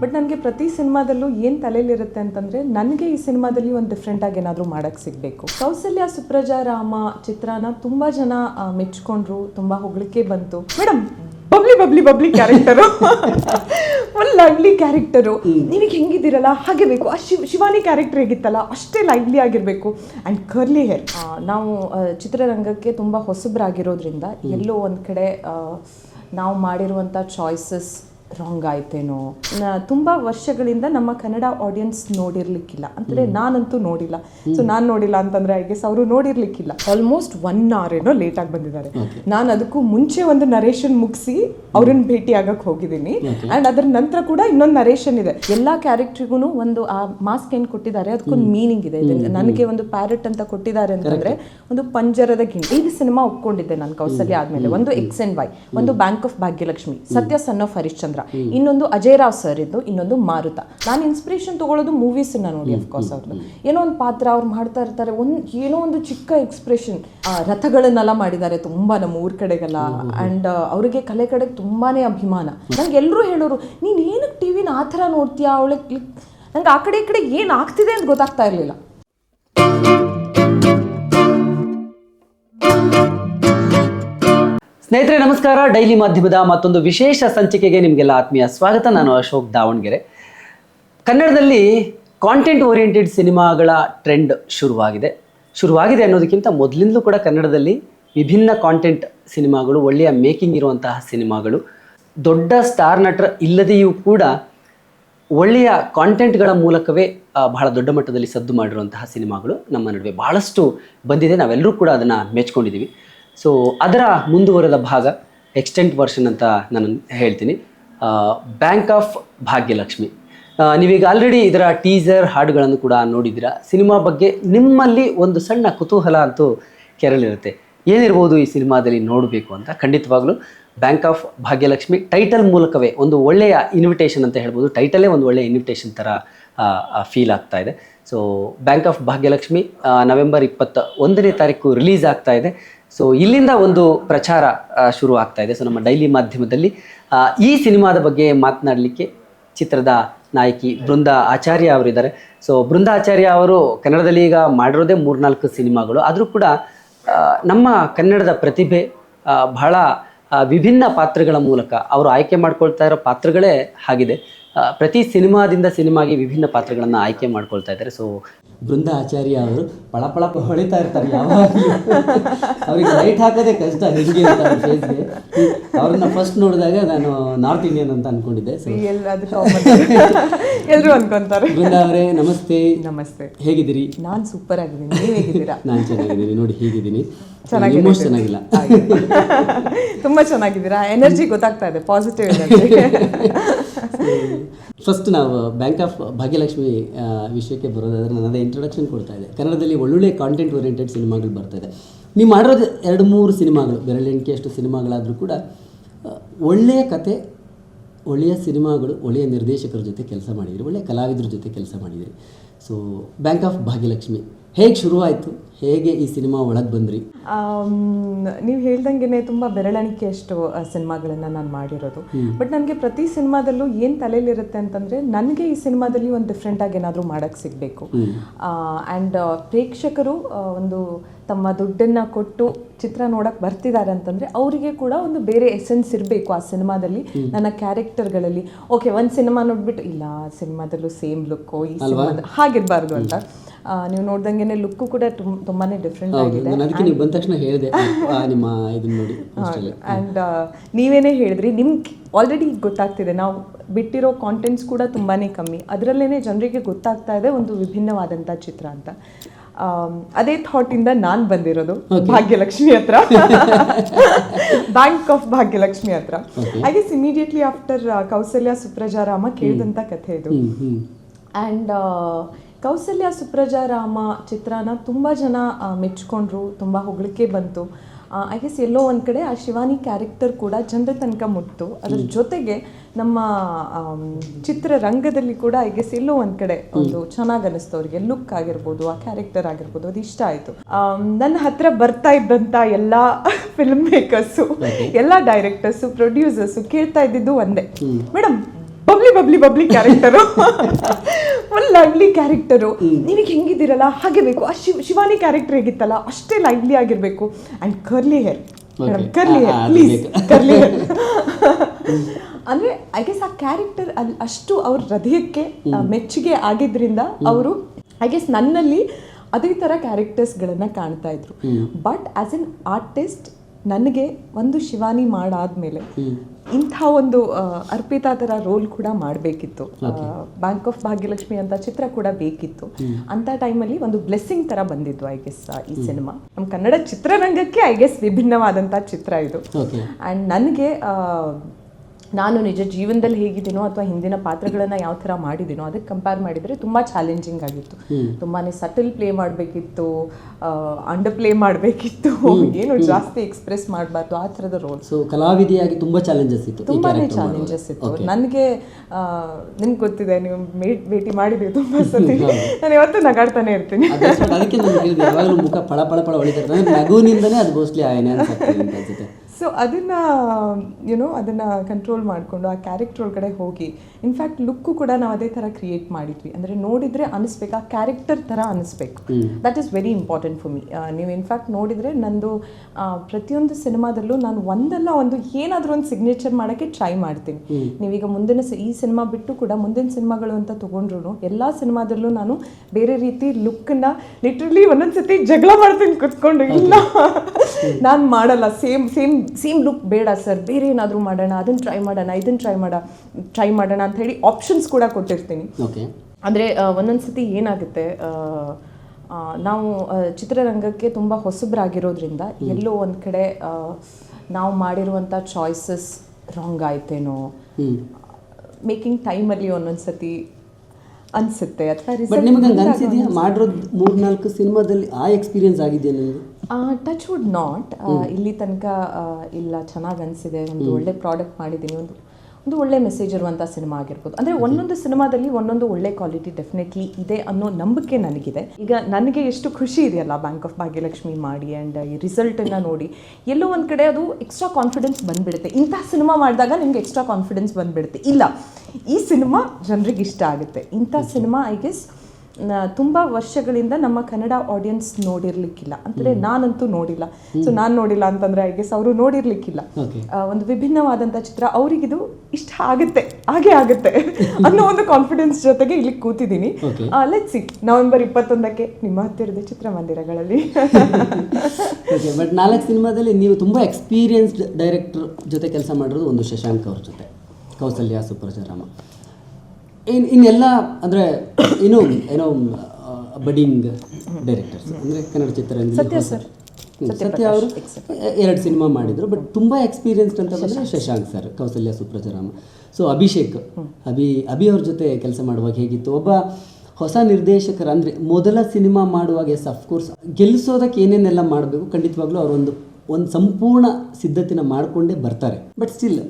But ನನಗೆ ಪ್ರತಿ ಸಿನಿಮಾದಲ್ಲೂ ಏನು ತಲೆಯಲ್ಲಿರುತ್ತೆ ಅಂತಂದ್ರೆ ನನಗೆ ಈ ಸಿನಿಮಾದಲ್ಲಿ ಒಂದು ಡಿಫ್ರೆಂಟಾಗಿ ಏನಾದರೂ ಮಾಡಕ್ಕೆ ಸಿಗಬೇಕು. ಕೌಸಲ್ಯ ಸುಪ್ರಜಾ ರಾಮ ಚಿತ್ರನ ತುಂಬಾ ಜನ ಮೆಚ್ಕೊಂಡ್ರು ತುಂಬ ಹೊಗಳಿಕೆ ಬಂತು. Madam bubbly bubbly bubbly character full lively character ನಿಮಗೆ ಹೆಂಗಿದ್ದೀರಲ್ಲ ಹಾಗೆ ಬೇಕು. ಆ ಶಿವ ಶಿವಾನಿ ಕ್ಯಾರೆಕ್ಟರ್ ಹೇಗಿತ್ತಲ್ಲ ಅಷ್ಟೇ ಲೈವ್ಲಿ ಆಗಿರಬೇಕು. ಆ್ಯಂಡ್ ಕರ್ಲಿ ಹೇರ್ ನಾವು ಚಿತ್ರರಂಗಕ್ಕೆ ತುಂಬ ಹೊಸಬ್ರಾಗಿರೋದ್ರಿಂದ ಎಲ್ಲೋ ಒಂದು ಕಡೆ ನಾವು ಮಾಡಿರುವಂಥ ಚಾಯ್ಸಸ್ ರಾಂಗ್ ಆಯ್ತೇನೋ ತುಂಬ ತುಂಬಾ ವರ್ಷಗಳಿಂದ ನಮ್ಮ ಕನ್ನಡ ಆಡಿಯನ್ಸ್ ನೋಡಿರ್ಲಿಕ್ಕಿಲ್ಲ. ಅಂದ್ರೆ ನಾನಂತೂ ನೋಡಿಲ್ಲ. ಸೊ ನಾನು ನೋಡಿಲ್ಲ ಅಂತಂದ್ರೆ ಐ ಗೆಸ್ ಅವರು ನೋಡಿರ್ಲಿಕ್ಕಿಲ್ಲ. ಆಲ್ಮೋಸ್ಟ್ ಒನ್ ಅವರ್ ಏನೋ ಲೇಟ್ ಆಗಿ ಬಂದಿದ್ದಾರೆ. ನಾನು ಅದಕ್ಕೂ ಮುಂಚೆ ಒಂದು ನರೇಷನ್ ಮುಗಿಸಿ ಅವ್ರನ್ನ ಭೇಟಿ ಆಗಕ್ ಹೋಗಿದ್ದೀನಿ. ಅಂಡ್ ಅದರ ನಂತರ ಕೂಡ ಇನ್ನೊಂದು ನರೇಷನ್ ಇದೆ. ಎಲ್ಲಾ ಕ್ಯಾರೆಕ್ಟ್ರಿಗೂ ಒಂದು ಆ ಮಾಸ್ಕ್ ಏನ್ ಕೊಟ್ಟಿದ್ದಾರೆ ಅದಕ್ಕೊಂದು ಮೀನಿಂಗ್ ಇದೆ ನನಗೆ ಒಂದು ಪ್ಯಾರೆಟ್ ಅಂತ ಕೊಟ್ಟಿದ್ದಾರೆ ಅಂತಂದ್ರೆ ಒಂದು ಪಂಜರದ ಗಿಂಟಿ ಈಗ ಸಿನಿಮಾ ಒಪ್ಕೊಂಡಿದ್ದೆ ನಾನು ಕೌಸಲ್ಯ ಆದ್ಮೇಲೆ. ಒಂದು ಎಕ್ಸ್ ಅಂಡ್ ವೈ ಒಂದು bank of Bhagyalakshmi Satya son of Harishchandra ಇನ್ನೊಂದು ಅಜಯ್ ರಾವ್ ಸರ್ ಇದ್ದು ಇನ್ನೊಂದು ಮಾರುತ. ನಾನು ಇನ್ಸ್ಪಿರೇಷನ್ ತಗೊಳ್ಳೋದು ಮೂವೀಸ್ ನೋಡಿ ಅಫ್ಕೋರ್ಸ್ ಅವ್ರದ್ದು ಏನೋ ಒಂದು ಪಾತ್ರ ಅವ್ರು ಮಾಡ್ತಾ ಇರ್ತಾರೆ. ಒಂದು ಏನೋ ಒಂದು ಚಿಕ್ಕ ಎಕ್ಸ್ಪ್ರೆಷನ್ ರಥಗಳನ್ನೆಲ್ಲ ಮಾಡಿದ್ದಾರೆ ತುಂಬಾ ನಮ್ಮ ಊರ್ ಕಡೆಗೆಲ್ಲ ಅಂಡ್ ಅವರಿಗೆ ಕಲೆ ಕಡೆಗೆ ತುಂಬಾನೇ ಅಭಿಮಾನ. ನಂಗೆ ಎಲ್ಲರೂ ಹೇಳೋರು ನೀನ್ ಏನಕ್ಕೆ ಟಿವಿನ ಆ ಥರ ನೋಡ್ತೀಯಾ? ಅವಳಿಗೆ ನಂಗೆ ಆ ಕಡೆ ಈ ಕಡೆ ಏನು ಆಗ್ತಿದೆ ಅಂತ ಗೊತ್ತಾಗ್ತಾ ಇರ್ಲಿಲ್ಲ. ಸ್ನೇಹಿತರೆ, ನಮಸ್ಕಾರ. ಡೈಲಿ ಮಾಧ್ಯಮದ ಮತ್ತೊಂದು ವಿಶೇಷ ಸಂಚಿಕೆಗೆ ನಿಮಗೆಲ್ಲ ಆತ್ಮೀಯ ಸ್ವಾಗತ. ನಾನು ಅಶೋಕ್ ದಾವಣಗೆರೆ. ಕನ್ನಡದಲ್ಲಿ ಕಾಂಟೆಂಟ್ ಓರಿಯೆಂಟೆಡ್ ಸಿನಿಮಾಗಳ ಟ್ರೆಂಡ್ ಶುರುವಾಗಿದೆ. ಶುರುವಾಗಿದೆ ಅನ್ನೋದಕ್ಕಿಂತ ಮೊದಲಿಂದಲೂ ಕೂಡ ಕನ್ನಡದಲ್ಲಿ ವಿಭಿನ್ನ ಕಾಂಟೆಂಟ್ ಸಿನಿಮಾಗಳು, ಒಳ್ಳೆಯ ಮೇಕಿಂಗ್ ಇರುವಂತಹ ಸಿನಿಮಾಗಳು, ದೊಡ್ಡ ಸ್ಟಾರ್ ನಟರ ಇಲ್ಲದೆಯೂ ಕೂಡ ಒಳ್ಳೆಯ ಕಾಂಟೆಂಟ್ಗಳ ಮೂಲಕವೇ ಬಹಳ ದೊಡ್ಡ ಮಟ್ಟದಲ್ಲಿ ಸದ್ದು ಮಾಡಿರುವಂತಹ ಸಿನಿಮಾಗಳು ನಮ್ಮ ನಡುವೆ ಬಹಳಷ್ಟು ಬಂದಿದೆ. ನಾವೆಲ್ಲರೂ ಕೂಡ ಅದನ್ನು ಮೆಚ್ಕೊಂಡಿದ್ದೀವಿ. ಸೊ ಅದರ ಮುಂದುವರೆದ ಭಾಗ ಎಕ್ಸ್ಟೆಂಟ್ ವರ್ಷನ್ ಅಂತ ನಾನು ಹೇಳ್ತೀನಿ. ಬ್ಯಾಂಕ್ ಆಫ್ ಭಾಗ್ಯಲಕ್ಷ್ಮಿ ನೀವೀಗ ಆಲ್ರೆಡಿ ಇದರ ಟೀಸರ್ ಹಾಡುಗಳನ್ನು ಕೂಡ ನೋಡಿದ್ದೀರಾ. ಸಿನಿಮಾ ಬಗ್ಗೆ ನಿಮ್ಮಲ್ಲಿ ಒಂದು ಸಣ್ಣ ಕುತೂಹಲ ಅಂತೂ ಕೆರಳಿರುತ್ತೆ. ಏನಿರ್ಬೋದು ಈ ಸಿನಿಮಾದಲ್ಲಿ ನೋಡಬೇಕು ಅಂತ ಖಂಡಿತವಾಗ್ಲೂ ಬ್ಯಾಂಕ್ ಆಫ್ ಭಾಗ್ಯಲಕ್ಷ್ಮಿ ಟೈಟಲ್ ಮೂಲಕವೇ ಒಂದು ಒಳ್ಳೆಯ ಇನ್ವಿಟೇಷನ್ ಅಂತ ಹೇಳ್ಬೋದು. ಟೈಟಲೇ ಒಂದು ಒಳ್ಳೆಯ ಇನ್ವಿಟೇಷನ್ ಥರ ಫೀಲ್ ಆಗ್ತಾ ಇದೆ. So bank of Bhagyalakshmi November ಇಪ್ಪತ್ತ ಒಂದನೇ ತಾರೀಕು ರಿಲೀಸ್ ಆಗ್ತಾ ಇದೆ. ಸೊ ಇಲ್ಲಿಂದ ಒಂದು ಪ್ರಚಾರ ಶುರು ಆಗ್ತಾ ಇದೆ. ಸೊ ನಮ್ಮ ಡೈಲಿ ಮಾಧ್ಯಮದಲ್ಲಿ ಈ ಸಿನಿಮಾದ ಬಗ್ಗೆ ಮಾತನಾಡಲಿಕ್ಕೆ ಚಿತ್ರದ ನಾಯಕಿ ಬೃಂದಾ ಆಚಾರ್ಯ ಅವರಿದ್ದಾರೆ. ಸೊ ಬೃಂದಾ ಆಚಾರ್ಯ ಅವರು ಕನ್ನಡದಲ್ಲಿ ಈಗ ಮಾಡಿರೋದೇ ಮೂರ್ನಾಲ್ಕು ಸಿನಿಮಾಗಳು. ಆದರೂ ಕೂಡ ನಮ್ಮ ಕನ್ನಡದ ಪ್ರತಿಭೆ ಬಹಳ ವಿಭಿನ್ನ ಪಾತ್ರಗಳ ಮೂಲಕ ಅವರು ಆಯ್ಕೆ ಮಾಡ್ಕೊಳ್ತಾ ಇರೋ ಪಾತ್ರಗಳೇ ಆಗಿದೆ ಪ್ರತಿ ಸಿನಿಮಾದಿಂದ ಸಿನಿಮಾಗೆ ವಿಭಿನ್ನ ಪಾತ್ರಗಳನ್ನು ಆಯ್ಕೆ ಮಾಡ್ಕೊಳ್ತಾ ಇದ್ದಾರೆ. ಸೊ ಬೃಂದ ಆಚಾರ್ಯ ಅವರು ಪಳ ಪಳ ಹೊಳಿತಾ ಇರ್ತಾರೆ ಯಾವಾಗಲೂ. ಅವ್ರಿಗೆ ಲೈಟ್ ಹಾಕೋದೇ ಕಷ್ಟ ಅಂತ ಫೇಸ್ಗೆ ಅವ್ರನ್ನ ಫಸ್ಟ್ ನೋಡಿದಾಗ ನಾನು ನಾರ್ತ್ ಇಂಡಿಯನ್ ಅಂತ ಅನ್ಕೊಂಡಿದ್ದೆ. ಎಲ್ಲರೂ ಅನ್ಕೊಂತಾರೆ. ಬೃಂದಾ ಅವರೇ ನಮಸ್ತೆ. ನಮಸ್ತೆ. ಹೇಗಿದ್ದೀರಿ? ನಾನು ಸೂಪರ್ ಆಗಿದ್ದೀನಿ. ನೀವು ಹೇಗಿದ್ದೀರಾ? ನಾನು ಚೆನ್ನಾಗಿದ್ದೀನಿ. ನೋಡಿ ಹೇಗಿದ್ದೀನಿ. ಚೆನ್ನಾಗಿಲ್ಲ ತುಂಬಾ ಚೆನ್ನಾಗಿದ್ದೀರಾ? ಎನರ್ಜಿ ಗೊತ್ತಾಗ್ತಾ ಇದೆ ಪಾಸಿಟಿವ್ ಎನರ್ಜಿ ಫಸ್ಟ್ ನಾವು ಬ್ಯಾಂಕ್ ಆಫ್ ಭಾಗ್ಯಲಕ್ಷ್ಮಿ ವಿಷಯಕ್ಕೆ ಬರೋದಾದ್ರೆ ನಾನು ಅದೇ ಇಂಟ್ರೊಡಕ್ಷನ್ ಕೊಡ್ತಾ ಇದೆ. ಕನ್ನಡದಲ್ಲಿ ಒಳ್ಳೊಳ್ಳೆ ಕಾಂಟೆಂಟ್ ಓರಿಯೆಂಟೆಡ್ ಸಿನಿಮಾಗಳು ಬರ್ತಾ ಇದೆ. ನೀವು ಮಾಡಿರೋದು ಎರಡು ಮೂರು ಸಿನಿಮಾಗಳು ಬೆರಳೆಣಿಕೆಯಷ್ಟು ಸಿನಿಮಾಗಳಾದರೂ ಕೂಡ ಒಳ್ಳೆಯ ಕತೆ, ಒಳ್ಳೆಯ ಸಿನಿಮಾಗಳು, ಒಳ್ಳೆಯ ನಿರ್ದೇಶಕರ ಜೊತೆ ಕೆಲಸ ಮಾಡಿದಿರಿ, ಒಳ್ಳೆಯ ಕಲಾವಿದರ ಜೊತೆ ಕೆಲಸ ಮಾಡಿದಿರಿ. ಸೊ ಬ್ಯಾಂಕ್ ಆಫ್ ಭಾಗ್ಯಲಕ್ಷ್ಮಿ ಹೇಗೆ ಶುರುವಾಯಿತು? ಹೇಗೆ ಈ ಸಿನಿಮಾ ಒಳಗೆ ಬಂದ್ರಿ? ನೀವು ಹೇಳ್ದಂಗೆನೆ ತುಂಬಾ ಬೆರಳೆಣಿಕೆಯಷ್ಟು ಸಿನಿಮಾಗಳನ್ನ ನಾನು ಮಾಡಿರೋದು. ಬಟ್ ನನಗೆ ಪ್ರತಿ ಸಿನಿಮಾದಲ್ಲೂ ಏನು ತಲೆಯಲ್ಲಿರುತ್ತೆ ಅಂತಂದ್ರೆ ನನಗೆ ಈ ಸಿನಿಮಾದಲ್ಲಿ ಒಂದು ಡಿಫ್ರೆಂಟ್ ಆಗಿ ಏನಾದರೂ ಮಾಡಕ್ ಸಿಗಬೇಕು. ಆ್ಯಂಡ್ ಪ್ರೇಕ್ಷಕರು ಒಂದು ತಮ್ಮ ದುಡ್ಡನ್ನ ಕೊಟ್ಟು ಚಿತ್ರ ನೋಡಕ್ ಬರ್ತಿದ್ದಾರೆ ಅಂತಂದ್ರೆ ಅವರಿಗೆ ಕೂಡ ಒಂದು ಬೇರೆ ಎಸೆನ್ಸ್ ಇರಬೇಕು ಆ ಸಿನಿಮಾದಲ್ಲಿ ನನ್ನ ಕ್ಯಾರೆಕ್ಟರ್ಗಳಲ್ಲಿ ಓಕೆ ಒಂದು ಸಿನಿಮಾ ನೋಡ್ಬಿಟ್ಟು ಇಲ್ಲ ಸಿನಿಮಾದಲ್ಲೂ ಸೇಮ್ ಲುಕ್ಕು ಈ ಸಿನಿಮಾದ ಹಾಗಿರಬಾರ್ದು ಅಂತ. ನೀವು ನೋಡ್ದಂಗೆ ಲುಕ್ಕು ಕೂಡ ತುಂ- ತುಂಬಾನೇ ಡಿಫ್ರೆಂಟ್ ಆಗಿದೆ. ನಾನು ಅದಕ್ಕೆ ನೀವು ಬಂದ ತಕ್ಷಣ ಹೇಳಿದೆ. ನಿಮ್ಮ ಇದನ್ನ ನೋಡಿ ಆ್ಯಂಡ್ ನೀವೇನೇ ಹೇಳಿದ್ರಿ ನಿಮ್ಗೆ ಆಲ್ರೆಡಿ ಗೊತ್ತಾಗ್ತಿದೆ. ನಾವು ಬಿಟ್ಟಿರೋ ಕಾಂಟೆಂಟ್ಸ್ ಕೂಡ ತುಂಬಾನೇ ಕಮ್ಮಿ. ಅದರಲ್ಲೇ ಜನರಿಗೆ ಗೊತ್ತಾಗ್ತಾ ಇದೆ ಒಂದು ವಿಭಿನ್ನವಾದಂಥ ಚಿತ್ರ ಅಂತ. ಅದೇ ಥಾಟ್ ಇಂದ ನಾನು ಬಂದಿರೋದು ಭಾಗ್ಯಲಕ್ಷ್ಮಿ ಹತ್ರ. ಬ್ಯಾಂಕ್ ಆಫ್ ಭಾಗ್ಯಲಕ್ಷ್ಮಿ ಹತ್ರ. I guess immediately after Kausalya Supraja Rama ಕೇಳಿದಂಥ ಕಥೆ ಇದು. ಆ್ಯಂಡ್ ಕೌಸಲ್ಯ ಸುಪ್ರಜಾ ರಾಮ ಚಿತ್ರನ ತುಂಬ ಜನ ಮೆಚ್ಕೊಂಡ್ರು ತುಂಬ ಹೊಗಳಿಕೆ ಬಂತು. ಐ ಗೆಸ್ ಎಲ್ಲೋ ಒಂದು ಕಡೆ ಆ ಶಿವಾನಿ ಕ್ಯಾರೆಕ್ಟರ್ ಕೂಡ ಜನರ ತನಕ ಮುಟ್ತು. ಅದ್ರ ಜೊತೆಗೆ ನಮ್ಮ ಚಿತ್ರರಂಗದಲ್ಲಿ ಕೂಡ ಐ ಗೆಸ್ ಎಲ್ಲೋ ಒಂದು ಕಡೆ ಒಂದು ಚೆನ್ನಾಗಿ ಅನಿಸ್ತು. ಅವ್ರಿಗೆ ಲುಕ್ ಆಗಿರ್ಬೋದು ಆ ಕ್ಯಾರೆಕ್ಟರ್ ಆಗಿರ್ಬೋದು ಅದು ಇಷ್ಟ ಆಯಿತು. ನನ್ನ ಹತ್ರ ಬರ್ತಾ ಇದ್ದಂಥ ಎಲ್ಲ ಫಿಲ್ಮ್ ಮೇಕರ್ಸು ಎಲ್ಲ ಡೈರೆಕ್ಟರ್ಸು ಪ್ರೊಡ್ಯೂಸರ್ಸು ಕೇಳ್ತಾ ಇದ್ದಿದ್ದು ಒಂದೇ. Madam bubbly bubbly bubbly character full lovely character ನಿನಗೆ ಹೆಂಗಿದ್ದೀರಲ್ಲ? ಹಾಗೆ ಬೇಕು. ಆ ಶಿವ್ ಶಿವಾನಿ ಕ್ಯಾರೆಕ್ಟರ್ ಹೇಗಿತ್ತಲ್ಲ? ಅಷ್ಟೇ ಲೈವ್ಲಿ ಆಗಿರಬೇಕು. And curly hair madam curly hair please curly hair ಅಂದ್ರೆ ಐ ಗೆಸ್ ಆ ಕ್ಯಾರೆಕ್ಟರ್ ಅಲ್ಲಿ ಅಷ್ಟು ಅವ್ರ ಹೃದಯಕ್ಕೆ ಮೆಚ್ಚುಗೆ ಆಗಿದ್ರಿಂದ ಅವರು ಐ ಗೆಸ್ ನನ್ನಲ್ಲಿ ಅದೇ ಥರ ಕ್ಯಾರೆಕ್ಟರ್ಸ್ಗಳನ್ನು ಕಾಣ್ತಾ ಇದ್ರು. ಬಟ್ ಆಸ್ ಎನ್ ಆರ್ಟಿಸ್ಟ್ ನನಗೆ ಒಂದು ಶಿವಾನಿ ಮಾಡಾದ್ಮೇಲೆ ಇಂಥ ಒಂದು ಅರ್ಪಿತಾ ತರ ರೋಲ್ ಕೂಡ ಮಾಡಬೇಕಿತ್ತು. ಬ್ಯಾಂಕ್ ಆಫ್ ಭಾಗ್ಯಲಕ್ಷ್ಮಿ ಅಂತ ಚಿತ್ರ ಕೂಡ ಬೇಕಿತ್ತು. ಅಂತ ಟೈಮಲ್ಲಿ ಒಂದು ಬ್ಲೆಸ್ಸಿಂಗ್ ತರ ಬಂದಿದ್ದು ಐ ಗೆಸ್ ಈ ಸಿನಿಮಾ ನಮ್ಮ ಕನ್ನಡ ಚಿತ್ರರಂಗಕ್ಕೆ ಐ ಗೆಸ್ ವಿಭಿನ್ನವಾದಂಥ ಚಿತ್ರ ಇದು. ಅಂಡ್ ಆ್ಯಂಡ್ ನನಗೆ ನಾನು ನಿಜ ಜೀವನದಲ್ಲಿ ಹೇಗಿದ್ದೀನೋ ಅಥವಾ ಹಿಂದಿನ ಪಾತ್ರಗಳನ್ನು ಯಾವ ಥರ ಮಾಡಿದ್ದೀನೋ ಅದಕ್ಕೆ ಕಂಪೇರ್ ಮಾಡಿದರೆ ತುಂಬ ಚಾಲೆಂಜಿಂಗ್ ಆಗಿತ್ತು. ತುಂಬಾ ಸಟಲ್ ಪ್ಲೇ ಮಾಡಬೇಕಿತ್ತು ಅಂಡರ್ ಪ್ಲೇ ಮಾಡಬೇಕಿತ್ತು ಏನು ಜಾಸ್ತಿ ಎಕ್ಸ್ಪ್ರೆಸ್ ಮಾಡಬಾರ್ದು ಆ ಥರದ ರೋಲ್ ಸೊ ಕಲಾವಿದೆಯಾಗಿ ತುಂಬ ಚಾಲೆಂಜಸ್ ಇತ್ತು ತುಂಬಾ ತುಂಬಾನೇ ಚಾಲೆಂಜಸ್. ಇತ್ತು. ನನಗೆ ನಿಮ್ಗೆ ಗೊತ್ತಿದೆ ನೀವು ಭೇಟಿ ಮಾಡಿದೆ ತುಂಬ ಸತಿ. ನಾನು ಇವತ್ತು ನಗಾಡ್ತಾನೆ ಇರ್ತೀನಿ. ಅದಕ್ಕೆ ಮುಖ ಪಳ ಪಳ ಪಳ ಹೊಳಿತಾರೆ ನಗುವಿನಿಂದನೇ ಅದು ಮೋಸ್ಟ್ಲಿ ಆಯನೆ ಅನ್ಸುತ್ತೆ. ಸೊ ಅದನ್ನ ಯುನೋ ಅದನ್ನ ಕಂಟ್ರೋಲ್ ಮಾಡಿಕೊಂಡು ಆ ಕ್ಯಾರೆಕ್ಟರ್ ಒಳಗಡೆ ಹೋಗಿ ಇನ್ಫ್ಯಾಕ್ಟ್ ಲುಕ್ಕು ಕೂಡ ನಾವು ಅದೇ ಥರ ಕ್ರಿಯೇಟ್ ಮಾಡಿದ್ವಿ. ಅಂದರೆ ನೋಡಿದರೆ ಅನಿಸ್ಬೇಕು ಆ ಕ್ಯಾರೆಕ್ಟರ್ ಥರ ಅನಿಸ್ಬೇಕು. That is very important for me ನೀವು ಇನ್ಫ್ಯಾಕ್ಟ್ ನೋಡಿದರೆ ನಂದು ಪ್ರತಿಯೊಂದು ಸಿನಿಮಾದಲ್ಲೂ ನಾನು ಒಂದಲ್ಲ ಒಂದು ಏನಾದರೂ ಒಂದು ಸಿಗ್ನೇಚರ್ ಮಾಡೋಕ್ಕೆ ಟ್ರೈ ಮಾಡ್ತೀನಿ. ನೀವೀಗ ಮುಂದಿನ ಈ ಸಿನಿಮಾ ಬಿಟ್ಟು ಕೂಡ ಮುಂದಿನ ಸಿನಿಮಾಗಳು ಅಂತ ತೊಗೊಂಡ್ರು ಎಲ್ಲ ಸಿನಿಮಾದಲ್ಲೂ ನಾನು ಬೇರೆ ರೀತಿ ಲುಕ್ಕನ್ನ ಲಿಟ್ರಲಿ ಒಂದೊಂದ್ಸತಿ ಜಗಳ ಮಾಡ್ತೀನಿ ಕುತ್ಕೊಂಡು. ಇಲ್ಲ. ನಾನು ಮಾಡಲ್ಲ. ಸೇಮ್ ಸೇಮ್ ಸೇಮ್ ಲುಕ್ ಬೇಡ ಸರ್ ಬೇರೆ ಏನಾದರೂ ಮಾಡೋಣ ಅದನ್ನು ಟ್ರೈ ಮಾಡೋಣ ಇದನ್ನು ಟ್ರೈ ಮಾಡ ಟ್ರೈ ಮಾಡೋಣ ಅಂತ ಹೇಳಿ ಆಪ್ಷನ್ಸ್ ಕೂಡ ಕೊಟ್ಟಿರ್ತೀನಿ. ಅಂದರೆ ಒಂದೊಂದು ಸತಿ ಏನಾಗುತ್ತೆ ನಾವು ಚಿತ್ರರಂಗಕ್ಕೆ ತುಂಬ ಹೊಸಬ್ರಾಗಿರೋದ್ರಿಂದ ಎಲ್ಲೋ ಒಂದು ಕಡೆ ನಾವು ಮಾಡಿರುವಂಥ ಚಾಯ್ಸಸ್ ರಾಂಗ್ ಆಯ್ತೇನೋ. ಮೇಕಿಂಗ್ ಟೈಮಲ್ಲಿ ಒಂದೊಂದು ಸತಿ ಅನಿಸುತ್ತೆ ಅಥವಾ ಬಟ್ ನಿಮ್ಗೆ ಹಂಗೆ ಅನ್ಸಿದ್ಯಾ? ಮಾಡಿರೋದು ಮೂರ್ನಾಲ್ಕು ಸಿನಿಮಾದಲ್ಲಿ ಆ ಎಕ್ಸ್ಪೀರಿಯನ್ಸ್ ಆಗಿದೆಯಾ ನಿಮಗೆ ಟಚ್ ವುಡ್ ನಾಟ್ ಇಲ್ಲಿ ತನಕ ಆ, ಇಲ್ಲ ಚೆನ್ನಾಗಿ ಅನಿಸಿದೆ. ಒಂದು ಒಳ್ಳೆ ಪ್ರಾಡಕ್ಟ್ ಮಾಡಿದ್ದೀನಿ. ಒಂದು ಒಂದು ಒಳ್ಳೆ ಮೆಸೇಜ್ ಇರುವಂಥ ಸಿನಿಮಾ ಆಗಿರ್ಬೋದು. ಅಂದರೆ ಒಂದೊಂದು ಸಿನಿಮಾದಲ್ಲಿ ಒಂದೊಂದು ಒಳ್ಳೆ ಕ್ವಾಲಿಟಿ ಡೆಫಿನೆಟ್ಲಿ ಇದೆ ಅನ್ನೋ ನಂಬಿಕೆ ನನಗಿದೆ. ಈಗ ನನಗೆ ಎಷ್ಟು ಖುಷಿ ಇದೆಯಲ್ಲ ಬ್ಯಾಂಕ್ ಆಫ್ ಭಾಗ್ಯಲಕ್ಷ್ಮಿ ಮಾಡಿ ಆ್ಯಂಡ್ ಈ ರಿಸಲ್ಟನ್ನು ನೋಡಿ. ಎಲ್ಲೋ ಒಂದು ಕಡೆ ಅದು ಎಕ್ಸ್ಟ್ರಾ ಕಾನ್ಫಿಡೆನ್ಸ್ ಬಂದ್ಬಿಡುತ್ತೆ. ಇಂಥ ಸಿನಿಮಾ ಮಾಡಿದಾಗ ನಿಮಗೆ ಎಕ್ಸ್ಟ್ರಾ ಕಾನ್ಫಿಡೆನ್ಸ್ ಬಂದ್ಬಿಡುತ್ತೆ. ಇಲ್ಲ ಈ ಸಿನಿಮಾ ಜನರಿಗೆ ಇಷ್ಟ ಆಗುತ್ತೆ. ಇಂಥ ಸಿನಿಮಾ ಐ ಗೆಸ್ ತುಂಬ ವರ್ಷಗಳಿಂದ ನಮ್ಮ ಕನ್ನಡ ಆಡಿಯನ್ಸ್ ನೋಡಿರ್ಲಿಕ್ಕಿಲ್ಲ. ಅಂದ್ರೆ ನಾನಂತೂ ನೋಡಿಲ್ಲ. ಸೊ ನಾನು ನೋಡಿಲ್ಲ ಅಂತಂದ್ರೆ ಐ ಗೆಸ್ ಅವರು ನೋಡಿರ್ಲಿಕ್ಕಿಲ್ಲ. ಒಂದು ವಿಭಿನ್ನವಾದಂತ ಚಿತ್ರ. ಅವರಿಗಿದು ಇಷ್ಟ ಆಗುತ್ತೆ. ಹಾಗೆ ಆಗುತ್ತೆ. ಅನ್ನೋ ಒಂದು ಕಾನ್ಫಿಡೆನ್ಸ್ ಜೊತೆಗೆ ಇಲ್ಲಿ ಕೂತಿದ್ದೀನಿ. ಲೆಟ್ಸ್ ಲೆಟ್ ಸಿ ನವೆಂಬರ್ ಇಪ್ಪತ್ತೊಂದಕ್ಕೆ ನಿಮ್ಮ ಹತ್ತಿರದ ಚಿತ್ರಮಂದಿರಗಳಲ್ಲಿ. ಬಟ್ ನಾಲ್ಕು ಸಿನಿಮಾದಲ್ಲಿ ನೀವು ತುಂಬಾ ಎಕ್ಸ್ಪೀರಿಯನ್ಸ್ಡ್ ಡೈರೆಕ್ಟರ್ ಜೊತೆ ಕೆಲಸ ಮಾಡಿರೋದು ಒಂದು ಶಶಾಂಕ್ ಅವ್ರ ಜೊತೆ. ಕೌಸಲ್ಯ ಸುಪ್ರಜರಾಮ. ಇನ್ ಇನ್ನೆಲ್ಲ ಅಂದರೆ ಏನು ಏನೋ ಬಡಿಂಗ್ ಡೈರೆಕ್ಟರ್ಸ್ ಅಂದರೆ ಕನ್ನಡ ಸತ್ಯ ಸತ್ಯ ಅವರು ಎರಡು ಸಿನಿಮಾ ಮಾಡಿದರು ಬಟ್ ತುಂಬ ಎಕ್ಸ್ಪೀರಿಯನ್ಸ್ಡ್ ಅಂತ ಬಂದರೆ ಶಶಾಂಕ್. ಸರ್ ಕೌಸಲ್ಯ ಸುಪ್ರಜರಾಮ ಸೊ ಅಭಿಷೇಕ್ ಅಭಿ ಅಭಿ ಅವ್ರ ಜೊತೆ ಕೆಲಸ ಮಾಡುವಾಗ ಹೇಗಿತ್ತು? ಒಬ್ಬ ಹೊಸ ನಿರ್ದೇಶಕರ ಅಂದರೆ ಮೊದಲ ಸಿನಿಮಾ ಮಾಡುವಾಗ ಎಸ್ ಅಫ್ಕೋರ್ಸ್ ಗೆಲ್ಲಿಸೋದಕ್ಕೆ ಏನೇನೆಲ್ಲ ಮಾಡಬೇಕು ಖಂಡಿತವಾಗ್ಲೂ ಅವರೊಂದು ಒಂದು ಸಂಪೂರ್ಣ ಸಿದ್ಧತೆನ ಮಾಡಿಕೊಂಡೇ ಬರ್ತಾರೆ. But still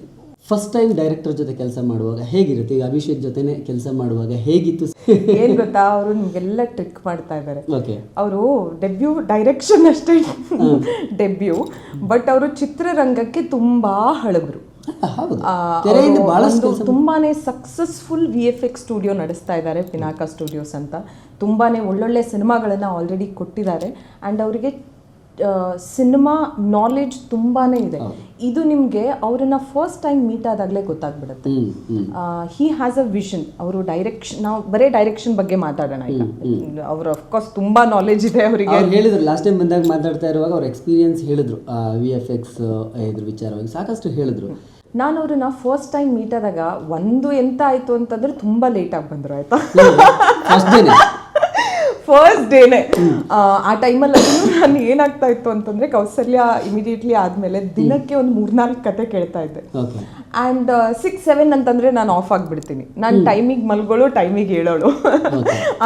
first time director ಜೊತೆ ಕೆಲಸ ಮಾಡುವಾಗ ಹೇಗಿರುತ್ತೆ? ಈಗ ಅಭಿಷೇಕ್ ಜೊತೆನೆ ಕೆಲಸ ಮಾಡುವಾಗ ಹೇಗಿತ್ತು? ಏನ್ ಗೊತ್ತಾ? ಅವರು ನಿಮ್ಗೆಲ್ಲ ಟ್ರಿಕ್ ಮಾಡ್ತಾ ಇದ್ದಾರೆ ಓಕೆ ಅವರು ಡೆಬ್ಯೂ ಡೈರೆಕ್ಷನ್ ಅಷ್ಟೇ. ಡೆಬ್ಯೂ ಬಟ್ ಅವರು ಚಿತ್ರರಂಗಕ್ಕೆ ತುಂಬಾ ಹಳಬರು. ಅವ್ರು ತುಂಬಾನೇ successful V F X studio ನಡೆಸ್ತಾ ಇದ್ದಾರೆ ಪಿನಾಕ ಸ್ಟುಡಿಯೋಸ್ ಅಂತ. ತುಂಬಾನೇ ಒಳ್ಳೊಳ್ಳೆ ಸಿನಿಮಾಗಳನ್ನ ಆಲ್ರೆಡಿ ಕೊಟ್ಟಿದ್ದಾರೆ. ಅಂಡ್ ಅವರಿಗೆ ಸಿನಿಮಾ ನಾಲೆಡ್ಜ್ ತುಂಬಾನೇ ಇದೆ. ಇದು ನಿಮಗೆ ಅವರನ್ನ ಫಸ್ಟ್ ಟೈಮ್ ಮೀಟ್ ಆದಾಗಲೇ ಗೊತ್ತಾಗ್ಬಿಡುತ್ತೆ. ಹಿ ಹ್ಯಾಸ್ ಅ ವಿಷನ್ ಅವರು ಡೈರೆಕ್ಷನ್ ನಾವು ಬರೀ ಡೈರೆಕ್ಷನ್ ಬಗ್ಗೆ ಮಾತಾಡೋಣ ಈಗ. ಅವರು ಅಫ್ಕೋರ್ಸ್ ತುಂಬಾ ನಾಲೆಜ್ ಇದೆ ಅವರಿಗೆ. ಹೇಳಿದ್ರು ಲಾಸ್ಟ್ ಟೈಮ್ ಬಂದಾಗ ಮಾತಾಡ್ತಾ ಇರುವಾಗ ಅವ್ರ ಎಕ್ಸ್ಪೀರಿಯನ್ಸ್ ಹೇಳಿದ್ರು. ವಿ ಎಫ್ ಎಕ್ಸ್ ಇದ್ರ ವಿಚಾರವಾಗಿ ಸಾಕಷ್ಟು ಹೇಳಿದ್ರು. ನಾನು ಅವ್ರನ್ನ ಫಸ್ಟ್ ಟೈಮ್ ಮೀಟ್ ಆದಾಗ ಒಂದು ಎಂತ ಆಯ್ತು ಅಂತಂದ್ರೆ ತುಂಬಾ ಲೇಟ್ ಆಗಿ ಬಂದ್ರು ಆಯ್ತಾ? ಫಸ್ಟ್ ಡೇನೆ ಆ ಟೈಮಲ್ಲಿ ನಾನು ಏನಾಗ್ತಾ ಇತ್ತು ಅಂತಂದ್ರೆ ಕೌಸಲ್ಯ ಇಮಿಡಿಯೇಟ್ಲಿ ಆದ್ಮೇಲೆ ದಿನಕ್ಕೆ ಒಂದು ಮೂರ್ನಾಲ್ಕು ಕತೆ ಕೇಳ್ತಾ ಇದ್ದೆ. ಆ್ಯಂಡ್ ಸಿಕ್ಸ್ ಸೆವೆನ್ ಅಂತಂದ್ರೆ ನಾನು ಆಫ್ ಆಗಿಬಿಡ್ತೀನಿ. ನಾನು ಟೈಮಿಗೆ ಮಲ್ಗೋಳು ಟೈಮಿಗೆ ಹೇಳೋಳು.